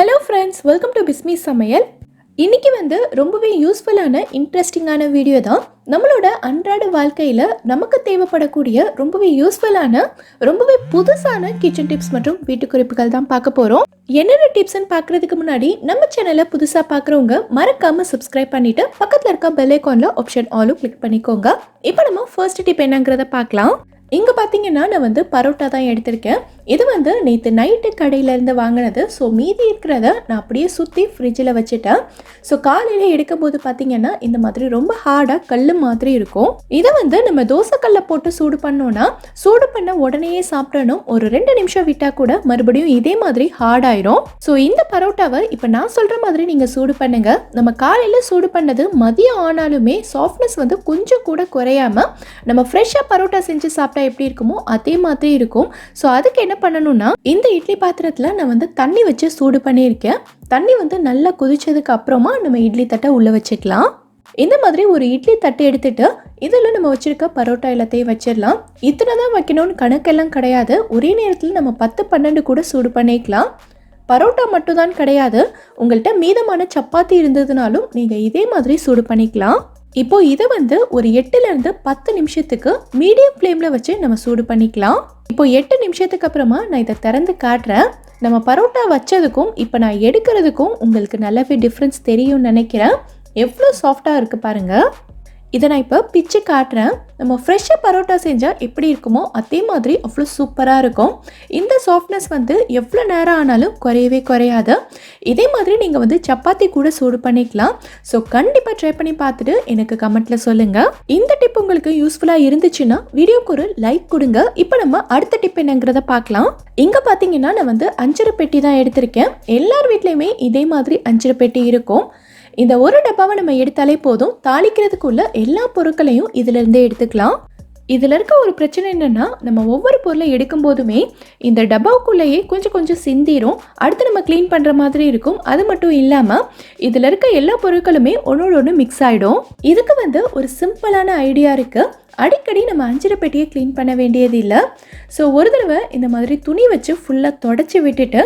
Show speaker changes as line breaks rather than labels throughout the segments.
Hello friends welcome to Bismi சமையல் இன்னைக்கு வந்து ரொம்பவே யூஸ்ஃபுல்லான இன்ட்ரெஸ்டிங்கான வீடியோ தான். நம்மளோட அன்றாட வாழ்க்கையில் நமக்கு தேவைப்படக்கூடிய ரொம்பவே யூஸ்ஃபுல்லான ரொம்பவே புதுசான கிச்சன் டிப்ஸ் மற்றும் வீட்டு குறிப்புகள் தான் பார்க்க போகிறோம் என்னென்ன டிப்ஸ்னு பார்க்குறதுக்கு முன்னாடி நம்ம சேனலை புதுசாக பார்க்குறவங்க மறக்காம சப்ஸ்கிரைப் பண்ணிட்டு பக்கத்தில் இருக்க பெல் ஐக்கானில் ஆப்ஷன் ஆலும் கிளிக் பண்ணிக்கோங்க. இப்போ நம்ம ஃபர்ஸ்ட் டிப் என்னங்கிறத பார்க்கலாம். இங்கே பார்த்தீங்கன்னா நான் வந்து பரோட்டா தான் எடுத்திருக்கேன். இது வந்து நேற்று நைட்டு கடையிலேருந்து வாங்கினது. ஸோ மீதி இருக்கிறத நான் அப்படியே சுற்றி ஃப்ரிட்ஜில் வச்சுட்டேன். ஸோ காலையில் எடுக்கும் போது பார்த்தீங்கன்னா இந்த மாதிரி ரொம்ப ஹார்டாக கல் மாதிரி இருக்கும். இதை வந்து நம்ம தோசைக்கல்ல போட்டு சூடு பண்ணோன்னா சூடு பண்ண உடனேயே சாப்பிடணும். ஒரு ரெண்டு நிமிஷம் விட்டால் கூட மறுபடியும் இதே மாதிரி ஹார்ட் ஆயிரும். ஸோ இந்த பரோட்டாவை இப்போ நான் சொல்கிற மாதிரி நீங்கள் சூடு பண்ணுங்க. நம்ம காலையில் சூடு பண்ணது மதியம் ஆனாலுமே சாஃப்ட்னஸ் வந்து கொஞ்சம் கூட குறையாம நம்ம ஃப்ரெஷ்ஷாக பரோட்டா செஞ்சு சாப்பிட்டா எப்படி இருக்குமோ அதே மாதிரி இருக்கும். ஸோ அதுக்கு என்ன பண்ணணும்னா இந்த இட்லி பாத்திரத்தில் நான் வந்து தண்ணி வச்சு சூடு பண்ணியிருக்கேன். தண்ணி வந்து நல்லா கொதிச்சதுக்கு அப்புறமா நம்ம இட்லி தட்டை உள்ளே வச்சுக்கலாம். இந்த மாதிரி ஒரு இட்லி தட்டு எடுத்துட்டு இதில் நம்ம வச்சிருக்க பரோட்டா எல்லாத்தையும் வச்சிடலாம். இத்தனை தான் வைக்கணும்னு கணக்கெல்லாம் கிடையாது. ஒரே நேரத்தில் நம்ம பத்து பன்னெண்டு கூட சூடு பண்ணிக்கலாம். பரோட்டா மட்டும் தான் கிடையாது. உங்கள்கிட்ட மீதமான சப்பாத்தி இருந்ததுனாலும் நீங்கள் இதே மாதிரி சூடு பண்ணிக்கலாம். இப்போ இதை வந்து ஒரு எட்டுலேருந்து பத்து நிமிஷத்துக்கு மீடியம் ஃப்ளேமில் வச்சு நம்ம சூடு பண்ணிக்கலாம். இப்போ எட்டு நிமிஷத்துக்கு அப்புறமா நான் இதை திறந்து காட்டுறேன். நம்ம பரோட்டா வச்சதுக்கும் இப்போ நான் எடுக்கிறதுக்கும் உங்களுக்கு நல்லாவே டிஃப்ரென்ஸ் தெரியும்னு நினைக்கிறேன். எவ்வளோ சாஃப்டாக இருக்குது பாருங்கள் இதை நான் இப்போ பிச்சு காட்டுறேன். நம்ம ஃப்ரெஷ்ஷாக பரோட்டா செஞ்சால் எப்படி இருக்குமோ அதே மாதிரி அவ்வளோ சூப்பராக இருக்கும். இந்த சாஃப்ட்னஸ் வந்து எவ்வளோ நேரம் ஆனாலும் குறையவே குறையாது. இதே மாதிரி நீங்கள் வந்து சப்பாத்தி கூட சூடு பண்ணிக்கலாம். ஸோ கண்டிப்பாக ட்ரை பண்ணி பார்த்துட்டு எனக்கு கமெண்ட்டில் சொல்லுங்கள் இந்த டிப் உங்களுக்கு யூஸ்ஃபுல்லாக இருந்துச்சுன்னா வீடியோக்கு ஒரு லைக் கொடுங்க. இப்போ நம்ம அடுத்த டிப் என்னங்கிறத பார்க்கலாம். இங்கே பார்த்தீங்கன்னா நான் வந்து அஞ்சரை பெட்டி தான் எடுத்திருக்கேன். எல்லார் வீட்லேயுமே இதே மாதிரி அஞ்சரை பெட்டி இருக்கும். இந்த ஒரு டப்பாவை நம்ம எடுத்தாலே போதும். தாளிக்கிறதுக்குள்ள எல்லா பொருட்களையும் இதிலிருந்தே எடுத்துக்கலாம். இதில் இருக்க ஒரு பிரச்சனை என்னென்னா நம்ம ஒவ்வொரு பொருளை எடுக்கும் போதுமே இந்த டப்பாவுக்குள்ளேயே கொஞ்சம் கொஞ்சம் சிந்திரும். அடுத்து நம்ம க்ளீன் பண்ணுற மாதிரி இருக்கும். அது மட்டும் இல்லாமல் இதில் இருக்க எல்லா பொருட்களுமே ஒன்றோட ஒன்று மிக்ஸ் ஆகிடும் இதுக்கு வந்து ஒரு சிம்பிளான ஐடியா இருக்குது அடிக்கடி நம்ம அஞ்சிர பெட்டியை க்ளீன் பண்ண வேண்டியது இல்லை ஸோ ஒரு தடவை இந்த மாதிரி துணி வச்சு ஃபுல்லாக தொடச்சி விட்டுட்டு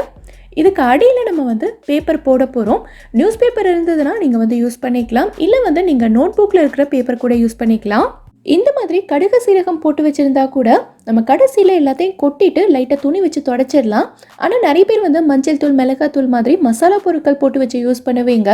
இதுக்கு அடியில் நம்ம வந்து பேப்பர் போட போகிறோம் நியூஸ் பேப்பர் இருந்ததுன்னா நீங்கள் வந்து யூஸ் பண்ணிக்கலாம். இல்லை வந்து நீங்கள் நோட் புக்கில் இருக்கிற பேப்பர் கூட யூஸ் பண்ணிக்கலாம். இந்த மாதிரி கடுகு சீரகம் போட்டு வச்சுருந்தா கூட நம்ம கடைசியில் எல்லாத்தையும் கொட்டிட்டு லைட்டாக துணி வச்சு தொடச்சிடலாம். ஆனால் நிறைய பேர் வந்து மஞ்சள் தூள் மிளகாத்தூள் மாதிரி மசாலா பொருட்கள் போட்டு வச்சு யூஸ் பண்ணுவீங்க.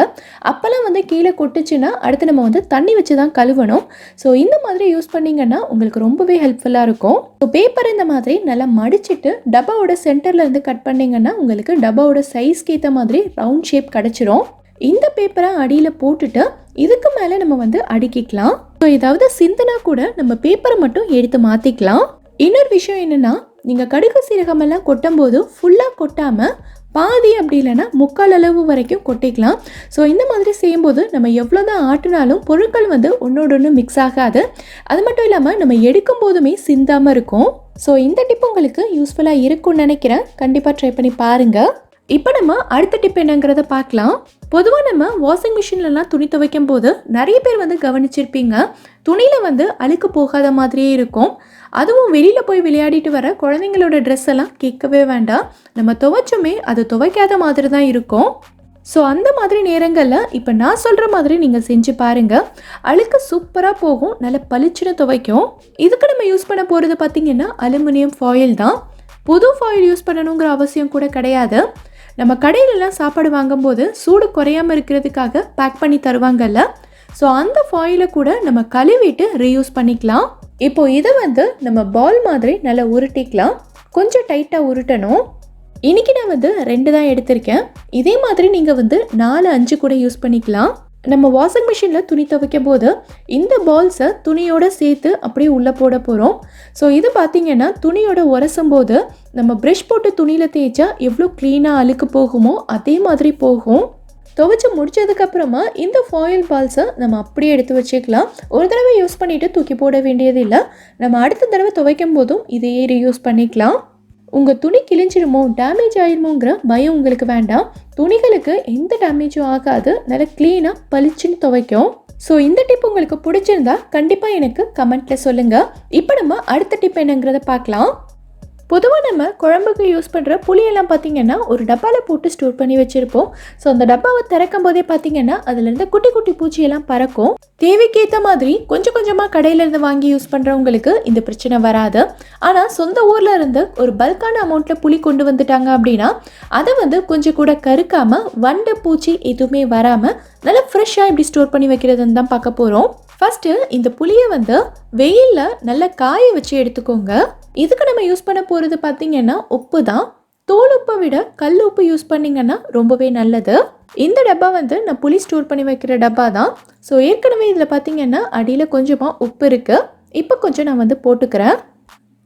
அப்போல்லாம் வந்து கீழே கொட்டுச்சுன்னா அடுத்து நம்ம வந்து தண்ணி வச்சு தான் கழுவணும். ஸோ இந்த மாதிரி யூஸ் பண்ணிங்கன்னா உங்களுக்கு ரொம்பவே ஹெல்ப்ஃபுல்லாக இருக்கும். ஸோ பேப்பர் இந்த மாதிரி நல்லா மடிச்சிட்டு டப்பாவோட சென்டர்லேருந்து கட் பண்ணிங்கன்னா உங்களுக்கு டப்பாவோட சைஸ்க்கு ஏற்ற மாதிரி ரவுண்ட் ஷேப் கிடச்சிரும். இந்த பேப்பரை அடியில் போட்டுட்டு இதுக்கு மேலே நம்ம வந்து அடுக்கிக்கலாம். ஸோ ஏதாவது சிந்தனா கூட நம்ம பேப்பரை மட்டும் எடுத்து மாற்றிக்கலாம் இன்னொரு விஷயம் என்னென்னா நீங்கள் கடுகு சீரகமெல்லாம் கொட்டும் போதும் ஃபுல்லாக கொட்டாமல் பாதி அப்படி இல்லைன்னா முக்கால் அளவு வரைக்கும் கொட்டிக்கலாம். ஸோ இந்த மாதிரி செய்யும்போது நம்ம எவ்வளோ தான் ஆட்டினாலும் பொருட்கள் வந்து ஒன்றோட ஒன்று மிக்ஸ் ஆகாது. அது மட்டும் இல்லாமல் நம்ம எடுக்கும் போதுமே சிந்தாமல் இருக்கும். ஸோ இந்த டிப் உங்களுக்கு யூஸ்ஃபுல்லாக இருக்கும்னு நினைக்கிறேன். கண்டிப்பாக ட்ரை பண்ணி பாருங்கள் இப்போ நம்ம அடுத்த டிப் என்னங்கிறத பார்க்கலாம். பொதுவாக நம்ம வாஷிங் மிஷின்லலாம் துணி துவைக்கும் போது நிறைய பேர் வந்து கவனிச்சிருப்பீங்க. துணியில் வந்து அழுக்கு போகாத மாதிரியே இருக்கும். அதுவும் வெளியில் போய் விளையாடிட்டு வர குழந்தைங்களோட ட்ரெஸ் எல்லாம் கேட்கவே வேண்டாம். நம்ம துவைச்சோமே அது துவைக்காத மாதிரி தான் இருக்கும். ஸோ அந்த மாதிரி நேரங்களில் இப்போ நான் சொல்கிற மாதிரி நீங்கள் செஞ்சு பாருங்கள் அழுக்கு சூப்பராக போகும் நல்ல பளிச்சுன்னு துவைக்கும். இதுக்கு நம்ம யூஸ் பண்ண போகிறது பார்த்திங்கன்னா அலுமினியம் ஃபாயில் தான். புது ஃபாயில் யூஸ் பண்ணணுங்கிற அவசியம் கூட கிடையாது. நம்ம கடையிலலாம் சாப்பாடு வாங்கும்போது சூடு குறையாமல் இருக்கிறதுக்காக பேக் பண்ணி தருவாங்கல்ல? ஸோ அந்த ஃபாயிலை கூட நம்ம கழுவிட்டு ரீயூஸ் பண்ணிக்கலாம். இப்போ இதை வந்து நம்ம பால் மாதிரி நல்லா உருட்டிக்கலாம். கொஞ்சம் டைட்டாக உருட்டணும். இன்னைக்கு நான் வந்து ரெண்டு தான் எடுத்திருக்கேன். இதே மாதிரி நீங்கள் வந்து நாலு அஞ்சு கூட யூஸ் பண்ணிக்கலாம். நம்ம வாஷிங் மிஷினில் துணி துவைக்கும் போது இந்த பால்ஸை துணியோட சேர்த்து அப்படியே உள்ளே போட போகிறோம் ஸோ இது பார்த்தீங்கன்னா துணியோட உரசும் போது நம்ம ப்ரஷ் போட்டு துணியில் தேய்ச்சா எவ்வளோ க்ளீனாக அழுக்கு போகுமோ அதே மாதிரி போகும். துவைச்சி முடிச்சதுக்கப்புறமா இந்த ஃபாயில் பால்ஸை நம்ம அப்படியே எடுத்து வச்சுக்கலாம். ஒரு தடவை யூஸ் பண்ணிவிட்டு தூக்கி போட வேண்டியது இல்லை நம்ம அடுத்த தடவை துவைக்கும் போதும் இதையே ரீயூஸ் பண்ணிக்கலாம். உங்கள் துணி கிழிஞ்சிருமோ டேமேஜ் ஆயிருமோங்கிற பயம் உங்களுக்கு வேண்டாம். துணிகளுக்கு எந்த டேமேஜும் ஆகாது. நல்லா க்ளீனாக பளிச்சுன்னு துவைக்கும். ஸோ இந்த டிப் உங்களுக்கு பிடிச்சிருந்தா கண்டிப்பாக எனக்கு கமெண்ட்டில் சொல்லுங்கள் இப்போ நம்ம அடுத்த டிப் என்னங்கிறத பார்க்கலாம். பொதுவாக நம்ம குழம்புக்கு யூஸ் பண்ணுற புளியெல்லாம் பார்த்தீங்கன்னா ஒரு டப்பாவில் போட்டு ஸ்டோர் பண்ணி வச்சுருப்போம். ஸோ அந்த டப்பாவை திறக்கும் போதே பார்த்தீங்கன்னா அதுலேருந்து குட்டி குட்டி பூச்சியெல்லாம் பறக்கும். தேவைக்கேற்ற மாதிரி கொஞ்சம் கொஞ்சமாக கடையிலேருந்து வாங்கி யூஸ் பண்ணுறவங்களுக்கு இந்த பிரச்சனை வராது. ஆனால் சொந்த ஊரில் இருந்து ஒரு பல்கான அமௌண்ட்டில் புளி கொண்டு வந்துட்டாங்க அப்படின்னா அதை வந்து கொஞ்சம் கூட கருக்காமல் வண்டு பூச்சி எதுவுமே வராமல் நல்லா ஃப்ரெஷ்ஷாக இப்படி ஸ்டோர் பண்ணி வைக்கிறதுன்னு தான் பார்க்க போகிறோம் ஃபஸ்ட்டு இந்த புளியை வந்து வெயிலில் நல்லா காய வச்சு எடுத்துக்கோங்க. இதுக்கு நம்ம யூஸ் பண்ண போகிறது பார்த்தீங்கன்னா உப்பு தான் தோல் உப்பை விட கல் உப்பு யூஸ் பண்ணிங்கன்னா ரொம்பவே நல்லது. இந்த டப்பா வந்து நான் புளி ஸ்டோர் பண்ணி வைக்கிற டப்பா தான் ஸோ ஏற்கனவே இதில் பார்த்தீங்கன்னா அடியில் கொஞ்சமாக உப்பு இருக்குது இப்போ கொஞ்சம் நான் வந்து போட்டுக்கிறேன்.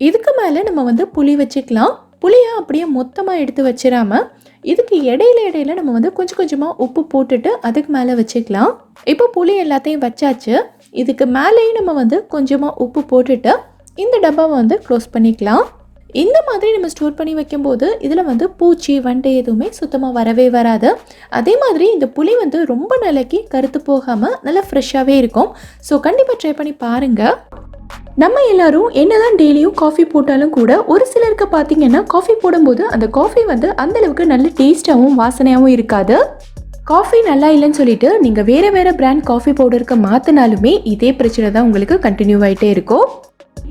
இதுக்கு மேலே நம்ம வந்து புளி வச்சுக்கலாம். புளியை அப்படியே மொத்தமாக எடுத்து வச்சிடாம இதுக்கு இடையில இடையில நம்ம வந்து கொஞ்சம் கொஞ்சமாக உப்பு போட்டுட்டு அதுக்கு மேலே வச்சுக்கலாம். இப்போ புளி எல்லாத்தையும் வச்சாச்சு. இதுக்கு மேலேயும் நம்ம வந்து கொஞ்சமாக உப்பு போட்டுட்டு இந்த டப்பாவை வந்து க்ளோஸ் பண்ணிக்கலாம். இந்த மாதிரி நம்ம ஸ்டோர் பண்ணி வைக்கும்போது இதில் வந்து பூச்சி வண்டை எதுவுமே சுத்தமாக வரவே வராது. அதே மாதிரி இந்த புளி வந்து ரொம்ப நாளைக்கு கருத்து போகாமல் நல்லா ஃப்ரெஷ்ஷாகவே இருக்கும். ஸோ கண்டிப்பாக ட்ரை பண்ணி பாருங்கள் நம்ம எல்லாரும் என்னதான் டெய்லியும் காஃபி போட்டாலும் கூட ஒரு சிலருக்கு பார்த்தீங்கன்னா காஃபி போடும்போது அந்த காஃபி வந்து அந்தளவுக்கு நல்ல டேஸ்டாகவும் வாசனையாகவும் இருக்காது. காஃபி நல்லா இல்லைன்னு சொல்லிட்டு நீங்கள் வேறு வேறு பிராண்ட் காஃபி பவுடருக்கு மாற்றினாலுமே இதே பிரச்சனை தான் உங்களுக்கு கண்டினியூ ஆகிட்டே இருக்கும்.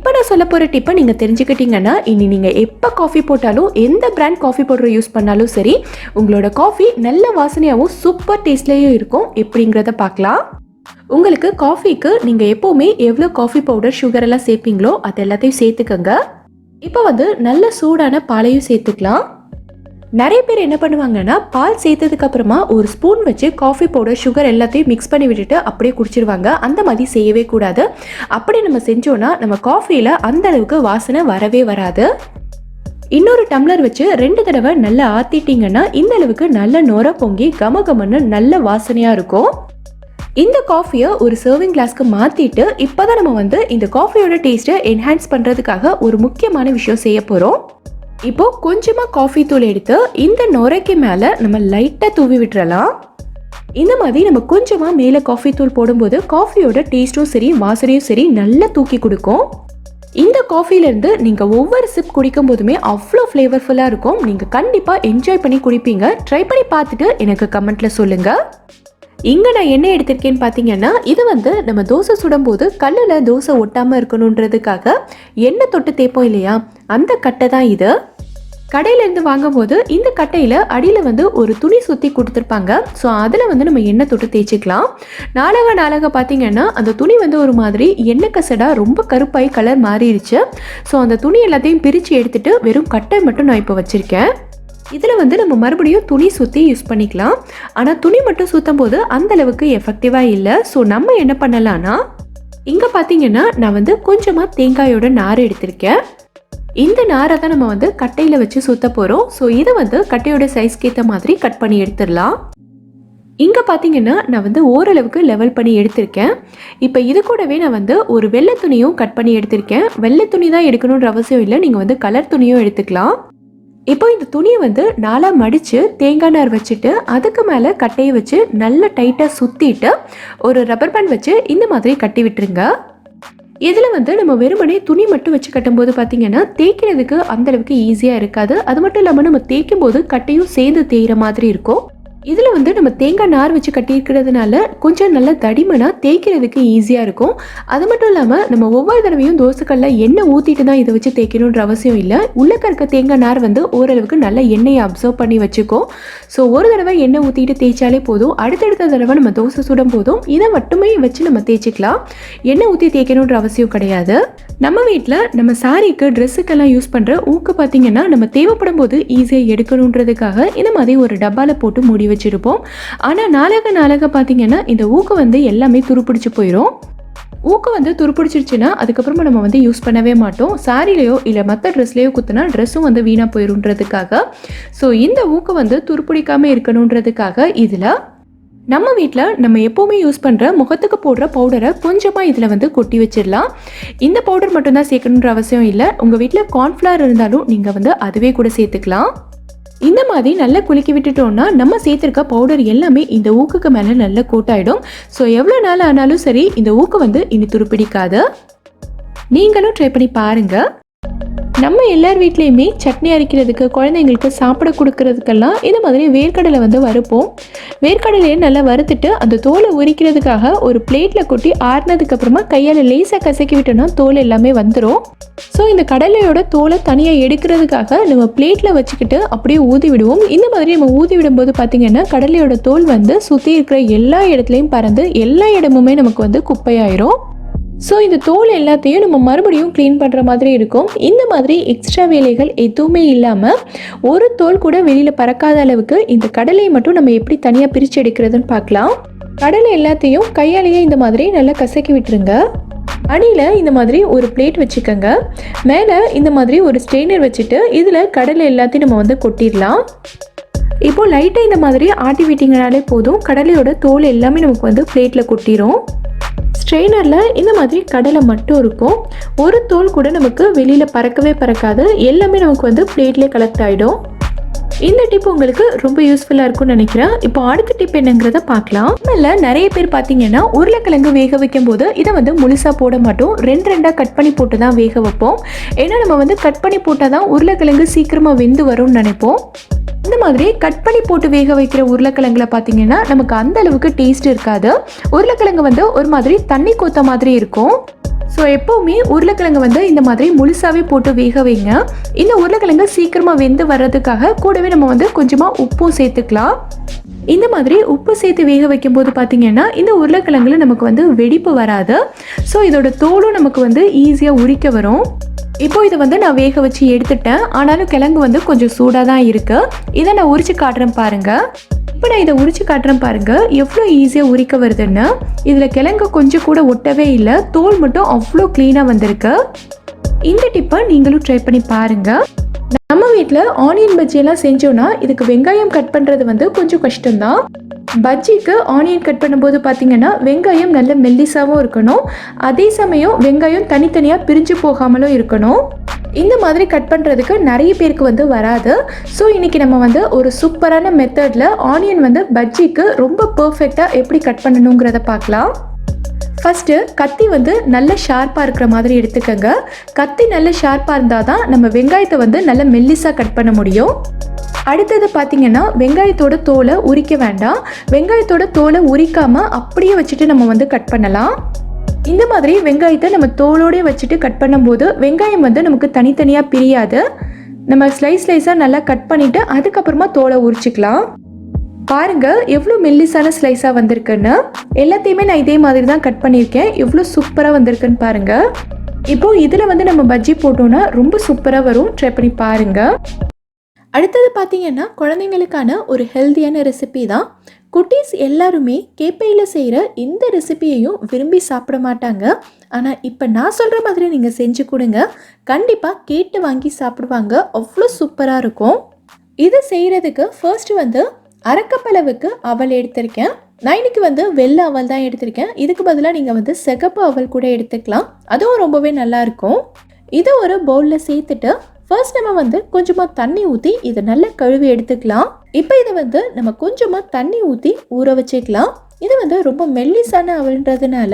இப்போ நான் சொல்ல போகிற டிப்பை நீங்கள் தெரிஞ்சுக்கிட்டீங்கன்னா இனி நீங்கள் எப்போ காஃபி போட்டாலும் எந்த பிராண்ட் காஃபி பவுடர் யூஸ் பண்ணாலும் சரி உங்களோட காஃபி நல்ல வாசனையாகவும் சூப்பர் டேஸ்ட்லேயும் இருக்கும். எப்படிங்கிறத பார்க்கலாம். உங்களுக்கு காஃபிக்கு நீங்கள் எப்போவுமே எவ்வளோ காஃபி பவுடர் சுகர் எல்லாம் சேர்ப்பீங்களோ அது எல்லாத்தையும் சேர்த்துக்கோங்க. இப்போ வந்து நல்ல சூடான பாலையும் சேர்த்துக்கலாம். நிறைய பேர் என்ன பண்ணுவாங்கன்னா பால் சேர்த்ததுக்கு அப்புறமா ஒரு ஸ்பூன் வச்சு காஃபி பவுடர் சுகர் எல்லாத்தையும் மிக்ஸ் பண்ணி விட்டுட்டு அப்படியே குடிச்சிருவாங்க. அந்த மாதிரி செய்யவே கூடாது. அப்படி நம்ம செஞ்சோன்னா நம்ம காஃபியில் அந்த அளவுக்கு வாசனை வரவே வராது. இன்னொரு டம்ளர் வச்சு ரெண்டு தடவை நல்லா ஆத்திட்டீங்கன்னா இந்த அளவுக்கு நல்ல நுர பொங்கி கம கமன்னு நல்ல வாசனையாக இருக்கும். இந்த காஃபியை ஒரு சர்விங் கிளாஸ்க்கு மாற்றிட்டு இப்போ தான் நம்ம வந்து இந்த காஃபியோட டேஸ்ட்டை என்ஹான்ஸ் பண்ணுறதுக்காக ஒரு முக்கியமான விஷயம் செய்ய போகிறோம் இப்போ கொஞ்சமாக காஃபி தூள் எடுத்து இந்த நுரைக்கு மேலே நம்ம லைட்டாக தூவி விட்டுறலாம். இந்த மாதிரி நம்ம கொஞ்சமாக மேலே காஃபி தூள் போடும்போது காஃபியோட டேஸ்ட்டும் சரி வாசனையும் சரி நல்லா தூக்கி கொடுக்கும். இந்த காஃபிலேருந்து நீங்கள் ஒவ்வொரு சிப் குடிக்கும் போதுமே அவ்வளோ ஃப்ளேவர்ஃபுல்லாக இருக்கும். நீங்கள் கண்டிப்பாக என்ஜாய் பண்ணி குடிப்பீங்க. ட்ரை பண்ணி பார்த்துட்டு எனக்கு கமெண்ட்டில் சொல்லுங்கள் இங்கே நான் என்ன எடுத்திருக்கேன்னு பார்த்தீங்கன்னா இது வந்து நம்ம தோசை சுடும்போது கல்லில் தோசை ஒட்டாமல் இருக்கணுன்றதுக்காக எண்ணெய் தொட்டு தேய்ப்போம் இல்லையா? அந்த கட்டை தான் இது. கடையிலேருந்து வாங்கும்போது இந்த கட்டையில் அடியில் வந்து ஒரு துணி சுற்றி கொடுத்துருப்பாங்க. ஸோ அதில் வந்து நம்ம எண்ணெய் தொட்டு தேய்ச்சிக்கலாம். நாளாக நாளாக பார்த்தீங்கன்னா அந்த துணி வந்து ஒரு மாதிரி எண்ணெய் கசடாக ரொம்ப கருப்பாய் கலர் மாறிடுச்சு. ஸோ அந்த துணி எல்லாத்தையும் பிரித்து எடுத்துட்டு வெறும் கட்டை மட்டும் நான் இப்போ வச்சுருக்கேன். இதில் வந்து நம்ம மறுபடியும் துணி சுற்றி யூஸ் பண்ணிக்கலாம். ஆனால் துணி மட்டும் சுற்றும் போது அந்தளவுக்கு எஃபெக்டிவாக இல்லை. ஸோ நம்ம என்ன பண்ணலான்னா இங்கே பார்த்தீங்கன்னா நான் வந்து கொஞ்சமாக தேங்காயோட நார் எடுத்திருக்கேன். இந்த நாரை தான் நம்ம வந்து கட்டையில் வச்சு சுத்த போகிறோம் ஸோ இதை வந்து கட்டையோட சைஸ்க்கு ஏற்ற மாதிரி கட் பண்ணி எடுத்துடலாம். இங்கே பார்த்தீங்கன்னா நான் வந்து ஓரளவுக்கு லெவல் பண்ணி எடுத்திருக்கேன். இப்போ இது கூடவே நான் வந்து ஒரு வெள்ளை துணியும் கட் பண்ணி எடுத்திருக்கேன். வெள்ளை துணி தான் எடுக்கணுன்ற அவசியம் இல்லை. நீங்கள் வந்து கலர் துணியும் எடுத்துக்கலாம். இப்போ இந்த துணியை வந்து நாலாக மடித்து தேங்காய் நார் வச்சுட்டு அதுக்கு மேலே கட்டையை வச்சு நல்லா டைட்டாக சுற்றிட்டு ஒரு ரப்பர் பேண்ட் வச்சு இந்த மாதிரி கட்டி விட்டுருங்க. இதில் வந்து நம்ம வெறுமனே துணி மட்டும் வச்சு கட்டும்போது பார்த்தீங்கன்னா தேய்க்கிறதுக்கு அந்தளவுக்கு ஈஸியாக இருக்காது. அது மட்டும் இல்லாமல் நம்ம தேய்க்கும் போது கட்டையும் சேர்ந்து தேய்கிற மாதிரி இருக்கும். இதில் வந்து நம்ம தேங்காய் நார் வச்சு கட்டியிருக்கிறதுனால கொஞ்சம் நல்லா தடிமனாக தேய்க்கிறதுக்கு ஈஸியாக இருக்கும். அது மட்டும் இல்லாமல் நம்ம ஒவ்வொரு தடவையும் தோசைக்கல்ல எண்ணெய் ஊற்றிட்டு தான் இதை வச்சு தேய்க்கணுன்ற அவசியம் இல்லை. உள்ளக்க இருக்க தேங்காய் நார் வந்து ஓரளவுக்கு நல்ல எண்ணெயை அப்சர்வ் பண்ணி வச்சுக்கும் ஸோ ஒரு தடவை எண்ணெய் ஊற்றிட்டு தேய்ச்சாலே போதும். அடுத்தடுத்த தடவை நம்ம தோசை சுடும் போதும். இதை மட்டுமே வச்சு நம்ம தேய்ச்சிக்கலாம். எண்ணெய் ஊற்றி தேய்க்கணுன்ற அவசியம் கிடையாது. நம்ம வீட்டில் நம்ம சாரிக்கு ட்ரெஸ்ஸுக்கெல்லாம் யூஸ் பண்ணுற ஊக்கு பார்த்தீங்கன்னா நம்ம தேவைப்படும் போது ஈஸியாக எடுக்கணுன்றதுக்காக இந்த மாதிரி ஒரு டப்பாவில் போட்டு முடிவு வச்சுருப்போம். ஆனால் நாளாக நாளாக பார்த்தீங்கன்னா இந்த ஊக்கு வந்து எல்லாமே துருப்பிடிச்சு போயிடும் ஊக்கு வந்து துருப்பிடிச்சிருச்சுன்னா அதுக்கப்புறமா நம்ம வந்து யூஸ் பண்ணவே மாட்டோம். சாரிலேயோ இல்லை மற்ற ட்ரெஸ்லேயோ குத்துனா ட்ரெஸ்ஸும் வந்து வீணாக போயிருன்றதுக்காக ஸோ இந்த ஊக்கு வந்து துருப்பிடிக்காமல் இருக்கணுன்றதுக்காக இதில் நம்ம வீட்டில் நம்ம எப்போவுமே யூஸ் பண்ணுற முகத்துக்கு போடுற பவுடரை கொஞ்சமாக இதில் வந்து கொட்டி வச்சிடலாம். இந்த பவுடர் மட்டும்தான் சேர்க்கணுன்ற அவசியம் இல்லை. உங்கள் வீட்டில் கார்ன்ஃப்ளவர் இருந்தாலும் நீங்கள் வந்து அதுவே கூட சேர்த்துக்கலாம். இந்த மாதிரி நல்லா குலுக்கி விட்டுட்டோம்னா நம்ம சேர்த்துருக்க பவுடர் எல்லாமே இந்த ஊக்குக்கு மேலே நல்லா கோட்டாயிடும். ஸோ எவ்வளோ நாள் ஆனாலும் சரி இந்த ஊக்கு வந்து இனி துருப்பிடிக்காது. நீங்களும் ட்ரை பண்ணி பாருங்கள் நம்ம எல்லார் வீட்லேயுமே சட்னி அரைக்கிறதுக்கு குழந்தைங்களுக்கு சாப்பிட கொடுக்கறதுக்கெல்லாம் இந்த மாதிரி வேர்க்கடலை வந்து வறுப்போம். வேர்க்கடலையை நல்லா வறுத்துட்டு அந்த தோலை உரிக்கிறதுக்காக ஒரு பிளேட்டில் கொட்டி ஆறுனதுக்கு அப்புறமா கையால் லேசாக கசக்கி விட்டோம்னா தோல் எல்லாமே வந்துடும் ஸோ இந்த கடலையோட தோலை தனியாக எடுக்கிறதுக்காக நம்ம பிளேட்டில் வச்சுக்கிட்டு அப்படியே ஊதி விடுவோம். இந்த மாதிரி நம்ம ஊதி விடும்போது பார்த்திங்கன்னா கடலையோட தோல் வந்து சுற்றி இருக்கிற எல்லா இடத்துலையும் பறந்து எல்லா இடமுமே நமக்கு வந்து குப்பையாயிரும். ஸோ இந்த தோல் எல்லாத்தையும் நம்ம மறுபடியும் க்ளீன் பண்ணுற மாதிரி இருக்கும். இந்த மாதிரி எக்ஸ்ட்ரா வேலைகள் எதுவுமே இல்லாமல் ஒரு தோல் கூட வெளியில் பறக்காத அளவுக்கு இந்த கடலையை மட்டும் நம்ம எப்படி தனியாக பிரித்து எடுக்கிறதுன்னு பார்க்கலாம். கடலை எல்லாத்தையும் கையாலேயே இந்த மாதிரி நல்லா கசக்கி விட்டுருங்க. அடியில் இந்த மாதிரி ஒரு பிளேட் வச்சுக்கோங்க. மேலே இந்த மாதிரி ஒரு ஸ்ட்ரெயினர் வச்சுட்டு இதில் கடலை எல்லாத்தையும் நம்ம வந்து கொட்டிடலாம். இப்போ லைட்டாக இந்த மாதிரி ஆட்டி விட்டிங்கனாலே போதும். கடலையோட தோல் எல்லாமே நமக்கு வந்து பிளேட்டில் கொட்டிடும் ட்ரெய்னரில் இந்த மாதிரி கடலை மட்டும் இருக்கும். ஒரு தோல் கூட நமக்கு வெளியில் பறக்கவே பறக்காது. எல்லாமே நமக்கு வந்து பிளேட்லேயே கலெக்ட் ஆகிடும் இந்த டிப் உங்களுக்கு ரொம்ப யூஸ்ஃபுல்லாக இருக்கும்னு நினைக்கிறேன். இப்போ அடுத்த டிப் என்னங்கிறத பார்க்கலாம். இல்லை நிறைய பேர் பார்த்தீங்கன்னா உருளைக்கிழங்கு வேக வைக்கும் போது இதை வந்து முழுசாக போட மாட்டோம். ரெண்டு ரெண்டாக கட் பண்ணி போட்டு தான் வேக வைப்போம். ஏன்னா நம்ம வந்து கட் பண்ணி போட்டால் தான் உருளைக்கிழங்கு சீக்கிரமாக வெந்து வரும்னு நினைப்போம். இந்த மாதிரி கட் பண்ணி போட்டு வேக வைக்கிற உருளைக்கிழங்குல பார்த்தீங்கன்னா நமக்கு அந்த அளவுக்கு டேஸ்ட் இருக்காது. உருளைக்கிழங்கு வந்து ஒரு மாதிரி தண்ணி கொத்த மாதிரி இருக்கும். ஸோ எப்போவுமே உருளைக்கிழங்கு வந்து இந்த மாதிரி முழுசாகவே போட்டு வேக வைங்க. இந்த உருளைக்கிழங்கு சீக்கிரமாக வெந்து வர்றதுக்காக கூடவே நம்ம வந்து கொஞ்சமாக உப்பும் சேர்த்துக்கலாம். இந்த மாதிரி உப்பு சேர்த்து வேக வைக்கும்போது பார்த்தீங்கன்னா இந்த உருளைக்கிழங்குல நமக்கு வந்து வெடிப்பு வராது. ஸோ இதோட தோலும் நமக்கு வந்து ஈஸியாக உரிக்க வரும். இப்போ இதை வந்து நான் வேக வச்சு எடுத்துட்டேன். ஆனாலும் கிழங்கு வந்து கொஞ்சம் சூடாக தான் இருக்குது இதை நான் உரிச்சு காட்டுறேன் பாருங்கள் இப்போ நான் இதை உரிச்சு காட்டுறேன் பாருங்கள் எவ்வளோ ஈஸியாக உரிக்க வருதுன்னு. இதில் கிழங்கு கொஞ்சம் கூட ஒட்டவே இல்லை. தோல் மட்டும் அவ்வளோ க்ளீனாக வந்திருக்கு. இந்த டிப்பை நீங்களும் ட்ரை பண்ணி பாருங்கள் நம்ம வீட்டில் ஆனியன் பஜ்ஜியெல்லாம் செஞ்சோன்னா இதுக்கு வெங்காயம் கட் பண்ணுறது வந்து கொஞ்சம் கஷ்டம்தான். பஜ்ஜிக்கு ஆனியன் கட் பண்ணும்போது பார்த்தீங்கன்னா வெங்காயம் நல்ல மெல்லிசாகவும் இருக்கணும். அதே சமயம் வெங்காயம் தனித்தனியாக பிரிஞ்சு போகாமலும் இருக்கணும். இந்த மாதிரி கட் பண்ணுறதுக்கு நிறைய பேருக்கு வந்து வராது. ஸோ இன்றைக்கி நம்ம வந்து ஒரு சூப்பரான மெத்தடில் ஆனியன் வந்து பஜ்ஜிக்கு ரொம்ப பர்ஃபெக்டாக எப்படி கட் பண்ணணுங்கிறத பார்க்கலாம். ஃபஸ்ட்டு கத்தி வந்து நல்ல ஷார்ப்பாக இருக்கிற மாதிரி எடுத்துக்கோங்க. கத்தி நல்ல ஷார்ப்பாக இருந்தால் தான் நம்ம வெங்காயத்தை வந்து நல்ல மெல்லிஸாக கட் பண்ண முடியும். அடுத்தது பார்த்தீங்கன்னா வெங்காயத்தோட தோலை உரிக்க வேண்டாம். வெங்காயத்தோட தோலை உரிக்காமல் அப்படியே வச்சுட்டு நம்ம வந்து கட் பண்ணலாம். இந்த மாதிரி வெங்காயத்தை நம்ம தோலோடய வச்சுட்டு கட் பண்ணும்போது வெங்காயம் வந்து நமக்கு தனித்தனியாக பிரியாது. நம்ம ஸ்லைஸ் ஸ்லைஸாக நல்லா கட் பண்ணிவிட்டு அதுக்கப்புறமா தோலை உரிச்சிக்கலாம். பாருங்க எவ்வளோ மெல்லிசான ஸ்லைஸாக வந்திருக்குன்னு. எல்லாத்தையுமே நான் இதே மாதிரி தான் கட் பண்ணியிருக்கேன். எவ்வளோ சூப்பராக வந்திருக்குன்னு பாருங்க. இப்போ இதில் வந்து நம்ம பஜ்ஜி போட்டோம்னா ரொம்ப சூப்பராக வரும். ட்ரை பண்ணி பாருங்க. அடுத்தது பார்த்தீங்கன்னா குழந்தைங்களுக்கான ஒரு ஹெல்த்தியான ரெசிபி தான். குட்டீஸ் எல்லாருமே கேப்பையில் செய்கிற இந்த ரெசிபியையும் விரும்பி சாப்பிட மாட்டாங்க. ஆனால் இப்போ நான் சொல்கிற மாதிரி நீங்கள் செஞ்சு கொடுங்க. கண்டிப்பாக கேட்டு வாங்கி சாப்பிடுவாங்க. அவ்வளோ சூப்பராக இருக்கும். இது செய்கிறதுக்கு ஃபர்ஸ்ட் வந்து அரக்கப்பளவுக்கு அவல் எடுத்திருக்கேன். நான் இன்றைக்கி வந்து வெள்ளை அவல் தான் எடுத்திருக்கேன். இதுக்கு பதிலாக நீங்கள் வந்து சிகப்பு அவல் கூட எடுத்துக்கலாம். அதுவும் ரொம்பவே நல்லா இருக்கும். இதை ஒரு பவுலில் சேர்த்துட்டு ஃபர்ஸ்ட் நம்ம வந்து கொஞ்சமாக தண்ணி ஊற்றி இதை நல்லா கழுவி எடுத்துக்கலாம். இப்போ இதை வந்து நம்ம கொஞ்சமாக தண்ணி ஊற்றி ஊற வச்சுக்கலாம். இது வந்து ரொம்ப மெல்லிசான அவல்ன்றதுனால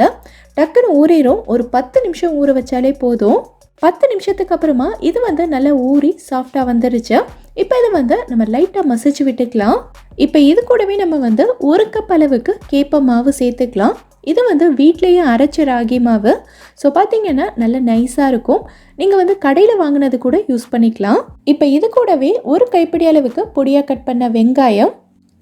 டக்குன்னு ஊறிடும் ஒரு பத்து நிமிஷம் ஊற வச்சாலே போதும். பத்து நிமிஷத்துக்கு அப்புறமா இது வந்து நல்லா ஊறி சாஃப்டாக வந்துருச்சு. இப்போ இதை வந்து நம்ம லைட்டாக மசிச்சு விட்டுக்கலாம். இப்போ இது கூடவே நம்ம வந்து ஒரு கப் அளவுக்கு கேப்ப மாவு சேர்த்துக்கலாம். இது வந்து வீட்லேயே அரைச்ச ராகி மாவு. ஸோ பார்த்தீங்கன்னா நல்ல நைஸாக இருக்கும். நீங்கள் வந்து கடையில் வாங்கினது கூட யூஸ் பண்ணிக்கலாம். இப்போ இது கூடவே ஒரு கைப்பிடி அளவுக்கு பொடியாக கட் பண்ண வெங்காயம்.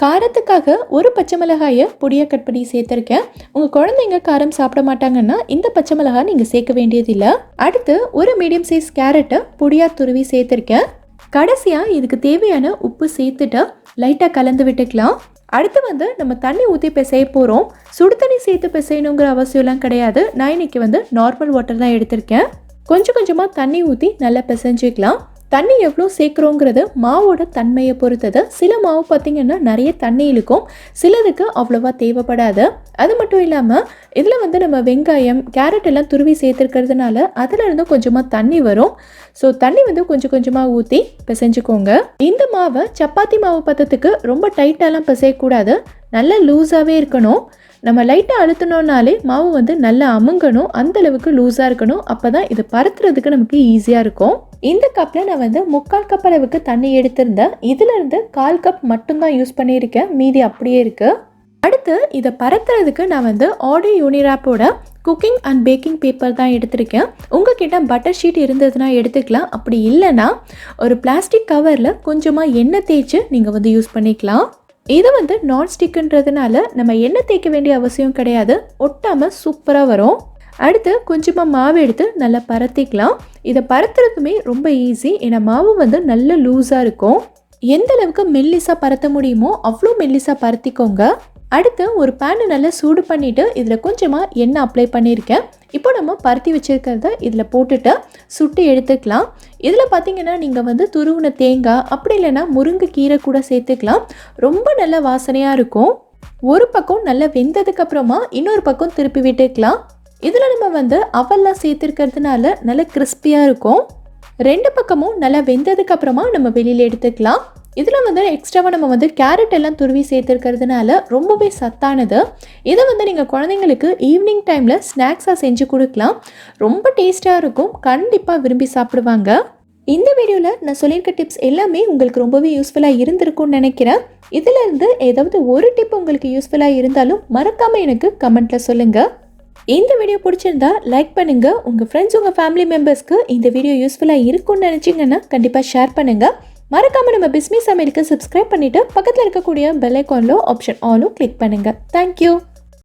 காரத்துக்காக ஒரு பச்சை மிளகாயை பொடியாக கட் பண்ணி சேர்த்துருக்கேன். உங்கள் குழந்தைங்க காரம் சாப்பிட மாட்டாங்கன்னா இந்த பச்சை மிளகாய் நீங்கள் சேர்க்க வேண்டியதில்லை. அடுத்து ஒரு மீடியம் சைஸ் கேரட்டை பொடியாக துருவி சேர்த்துருக்கேன். கடைசியாக இதுக்கு தேவையான உப்பு சேர்த்துட்டு லைட்டாக கலந்து விட்டுக்கலாம். அடுத்து வந்து நம்ம தண்ணி ஊற்றி பிசைய போகிறோம் சுடு தண்ணி சேர்த்து பிசையணுங்கிற அவசியம்லாம் கிடையாது. நான் இன்னைக்கு வந்து நார்மல் வாட்டர் தான் எடுத்திருக்கேன். கொஞ்சம் கொஞ்சமாக தண்ணி ஊற்றி நல்லா பிசைஞ்சிக்கலாம். தண்ணி எவ்வளோ சேர்க்குறோங்கிறது மாவோட தன்மையை பொறுத்தது. சில மாவு பார்த்திங்கன்னா நிறைய தண்ணி இழுக்கும். சிலதுக்கு அவ்வளோவா தேவைப்படாது. அது மட்டும் இல்லாமல் இதில் வந்து நம்ம வெங்காயம் கேரட் எல்லாம் துருவி சேர்த்துருக்கிறதுனால அதில் இருந்தும் கொஞ்சமாக தண்ணி வரும். ஸோ தண்ணி வந்து கொஞ்சம் கொஞ்சமாக ஊற்றி பிசைஞ்சுக்கோங்க. இந்த மாவை சப்பாத்தி மாவு பதத்துக்கு ரொம்ப டைட்டாலாம் பிசையக்கூடாது. நல்லா லூஸாகவே இருக்கணும். நம்ம லைட்டாக அழுத்தினோன்னாலே மாவு வந்து நல்லா அமுங்கணும். அந்த அளவுக்கு லூஸாக இருக்கணும். அப்போ தான் இது பரத்துறதுக்கு நமக்கு ஈஸியாக இருக்கும். இந்த கப்பில் நான் வந்து முக்கால் கப் அளவுக்கு தண்ணி எடுத்திருந்தேன். இதிலிருந்து கால் கப் மட்டும்தான் யூஸ் பண்ணியிருக்கேன். மீதி அப்படியே இருக்குது அடுத்து இதை பரத்துறதுக்கு நான் வந்து ஆடியோ யூனிராப்போட குக்கிங் அண்ட் பேக்கிங் பேப்பர் தான் எடுத்திருக்கேன். உங்ககிட்ட பட்டர் ஷீட் இருந்ததுன்னா எடுத்துக்கலாம். அப்படி இல்லைன்னா ஒரு பிளாஸ்டிக் கவரில் கொஞ்சமாக எண்ணெய் தேய்ச்சி நீங்கள் வந்து யூஸ் பண்ணிக்கலாம். இது வந்து நான் ஸ்டிக்குன்றதுனால நம்ம எண்ணெய் தேய்க்க வேண்டிய அவசியம் கிடையாது. ஒட்டாமல் சூப்பராக வரும். அடுத்து கொஞ்சமாக மாவு எடுத்து நல்லா பரத்திக்கலாம். இதை பரத்துறதுமே ரொம்ப ஈஸி ஏன்னா மாவு வந்து நல்ல லூஸாக இருக்கும். எந்த அளவுக்கு மெல்லிஸாக பரத்த முடியுமோ அவ்வளோ மெல்லிஸாக பரத்திக்கோங்க. அடுத்து ஒரு பேனை நல்லா சூடு பண்ணிவிட்டு இதில் கொஞ்சமாக எண்ணெய் அப்ளை பண்ணியிருக்கேன். இப்போ நம்ம பருத்தி வச்சுருக்கிறத இதில் போட்டுட்டு சுட்டு எடுத்துக்கலாம். இதில் பார்த்தீங்கன்னா நீங்கள் வந்து துருவின தேங்காய் அப்படி இல்லைன்னா முருங்கை கீரை கூட சேர்த்துக்கலாம். ரொம்ப நல்ல வாசனையாக இருக்கும். ஒரு பக்கம் நல்லா வெந்ததுக்கப்புறமா இன்னொரு பக்கம் திருப்பி விட்டுக்கலாம். இதில் நம்ம வந்து அவல்லாம் சேர்த்துருக்கிறதுனால நல்லா கிறிஸ்பியாக இருக்கும். ரெண்டு பக்கமும் நல்லா வெந்ததுக்கு அப்புறமா நம்ம வெளியில் எடுத்துக்கலாம். இதில் வந்து எக்ஸ்ட்ராவாக நம்ம வந்து கேரட் எல்லாம் துருவி சேர்த்துருக்கிறதுனால ரொம்பவே சத்தானது. இதை வந்து நீங்கள் குழந்தைங்களுக்கு ஈவினிங் டைமில் ஸ்நாக்ஸாக செஞ்சு கொடுக்கலாம். ரொம்ப டேஸ்ட்டாக இருக்கும். கண்டிப்பாக விரும்பி சாப்பிடுவாங்க. இந்த வீடியோவில் நான் சொல்லியிருக்க டிப்ஸ் எல்லாமே உங்களுக்கு ரொம்பவே யூஸ்ஃபுல்லாக இருந்திருக்கும்னு நினைக்கிறேன். இதிலிருந்து ஏதாவது ஒரு டிப் உங்களுக்கு யூஸ்ஃபுல்லாக இருந்தாலும் மறக்காமல் எனக்கு கமெண்ட்டில் சொல்லுங்கள் இந்த வீடியோ பிடிச்சிருந்தா லைக் பண்ணுங்க. உங்க ஃப்ரெண்ட்ஸ் உங்க ஃபேமிலி மெம்பர்ஸ்க்கு இந்த வீடியோ யூஸ்ஃபுல்லா இருக்கும்னு நினைச்சீங்கன்னா கண்டிப்பா ஷேர் பண்ணுங்க. மறக்காம நம்ம பிஸ்மி சமையலுக்கு சப்ஸ்கிரைப் பண்ணிட்டு பக்கத்தில் இருக்கக்கூடிய பெல் ஐக்கான்ல ஆப்ஷன் ஆலும் கிளிக் பண்ணுங்க. Thank you